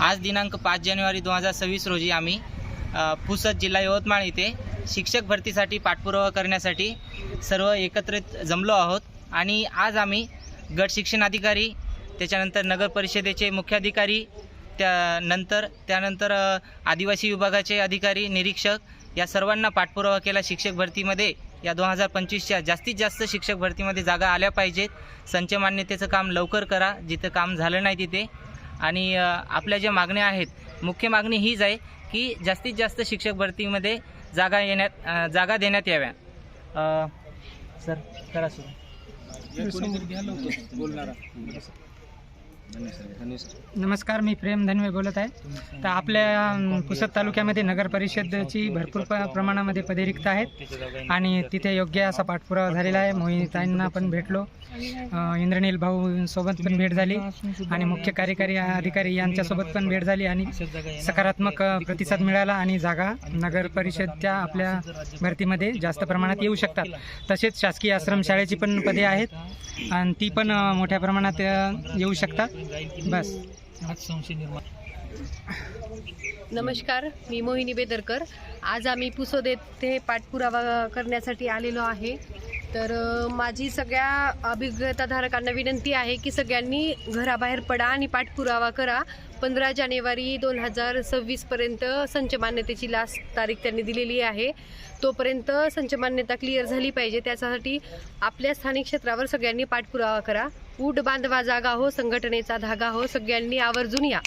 आज दिनांक पाच जानेवारी दोन हजार सव्वीस रोजी आम्ही पुसद जिल्हा यवतमाळ येथे शिक्षक भरतीसाठी पाठपुरावा करण्यासाठी सर्व एकत्रित जमलो आहोत. आणि आज आम्ही गट शिक्षण अधिकारी त्याच्यानंतर नगर परिषदेचे मुख्याधिकारी त्यानंतर त्यानंतर आदिवासी विभागाचे अधिकारी निरीक्षक या सर्वांना पाठपुरावा केला. शिक्षक भरतीमध्ये या दोन हजार पंचवीसच्या जास्तीत जास्त शिक्षक भरतीमध्ये जागा आल्या पाहिजेत. संच मान्यतेचं काम लवकर करा. जिथं काम झालं नाही तिथे आणि आपल्या ज्या मागण्या आहेत मुख्य मागणी हीच आहे की जास्तीत जास्त शिक्षक भरतीमध्ये जागा येण्यात जागा देण्यात याव्या. सर करा सुरू. नमस्कार मी प्रेम धनवे बोलत आहे. तर आपल्या पुसद तालुक्यामध्ये नगर परिषदची भरपूर प प्रमाणामध्ये पदे रिक्त आहेत. आणि तिथे योग्य असा पाठपुरावा झालेला आहे. मोहिताईंना पण भेटलो. इंद्रनील भाऊसोबत पण भेट झाली. आणि मुख्य कार्यकारी अधिकारी यांच्यासोबत पण भेट झाली. आणि सकारात्मक प्रतिसाद मिळाला आणि जागा नगर परिषदच्या आपल्या भरतीमध्ये जास्त प्रमाणात येऊ शकतात. तसेच शासकीय आश्रमशाळेची पण पदे आहेत. आणि ती पण मोठ्या प्रमाणात येऊ शकतात. बस. नमस्कार मी मोहिनी बेदरकर. आज आम्ही पुसोद येथे पाठपुरावा करण्यासाठी आलेलो आहे. तर माझी सगळ्या अभिज्ञताधारकांना विनंती आहे की सगळ्यांनी घराबाहेर पडा आणि पाठपुरावा करा. पंधरा जानेवारी दोन हजार सव्वीसपर्यंत संचमान्यतेची लास्ट तारीख त्यांनी दिलेली आहे. तोपर्यंत संचमान्यता क्लिअर झाली पाहिजे. त्यासाठी आपल्या स्थानिक क्षेत्रावर सगळ्यांनी पाठपुरावा करा. ऊट बांधवा जागा हो संघटनेचा धागा हो सगळ्यांनी आवर्जून या.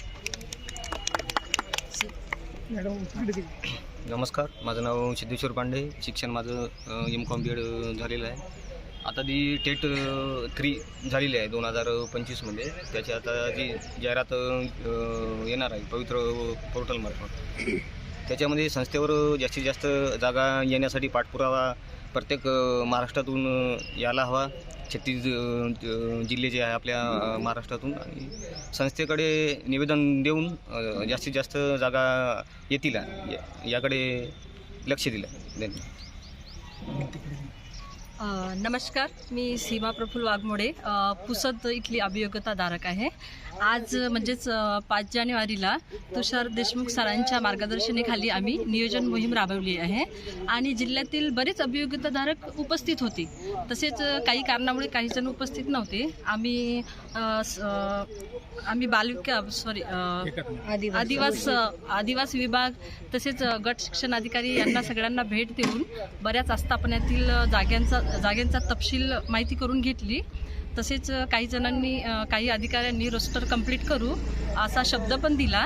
नमस्कार माझं नाव सिद्धेश्वर पांडे शिक्षण माझं एम कॉम बी एड झालेलं आहे. आता जी टेट थ्री झालेली आहे दोन हजार पंचवीसमध्ये त्याची आता जी जाहिरात येणार आहे पवित्र पोर्टलमार्फत त्याच्यामध्ये संस्थेवर जास्तीत जास्त जागा येण्यासाठी पाठपुरावा प्रत्येक महाराष्ट्रातून यायला हवा. छत्तीस जिल्हे जे आहे आपल्या महाराष्ट्रातून. आणि संस्थेकडे निवेदन देऊन जास्तीत जास्त जागा येतील. या- याकडे लक्ष दिलं. धन्यवाद. नमस्कार मी सीमा प्रफुल्ल वाघमोडे. पुसद इथली अभियोग्यताधारक आहे. आज म्हणजेच पाच जानेवारीला तुषार देशमुख सरांच्या मार्गदर्शनाखाली आम्ही नियोजन मोहीम राबवली आहे आणि जिल्ह्यातील बरेच अभियोग्यताधारक उपस्थित होते. तसेच काही कारणामुळे काही जण उपस्थित नव्हते. आम्ही स- आम्ही बालविका सॉरी आदिवास आदिवास विभाग तसेच गट शिक्षण अधिकारी यांना सगळ्यांना भेट देऊन बऱ्याच आस्थापनातील जाग्यांचा जागेंचा तपशील माहिती करून घेतली. तसेच काही जणांनी काही अधिकाऱ्यांनी रोस्टर कंप्लीट करू असा शब्द पण दिला.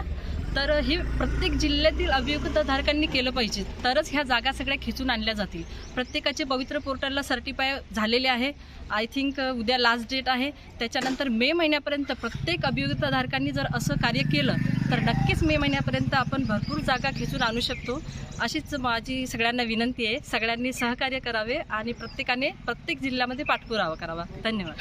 तर हे प्रत्येक जिल्ह्यातील अभियुक्तधारकांनी केलं पाहिजे. तरच ह्या जागा सगळ्या खेचून आणल्या जातील. प्रत्येकाचे पवित्र पोर्टलला सर्टिफाय झालेले आहे. आय थिंक उद्या लास्ट डेट आहे. त्याच्यानंतर मे महिन्यापर्यंत प्रत्येक अभियुक्तधारकांनी जर असं कार्य केलं तर नक्कीच मे महिन्यापर्यंत आपण भरपूर जागा खेचून आणू शकतो. अशीच माझी सगळ्यांना विनंती आहे. सगळ्यांनी सहकार्य करावे आणि प्रत्येकाने प्रत्येक जिल्ह्यामध्ये पाठपुरावा करावा. धन्यवाद.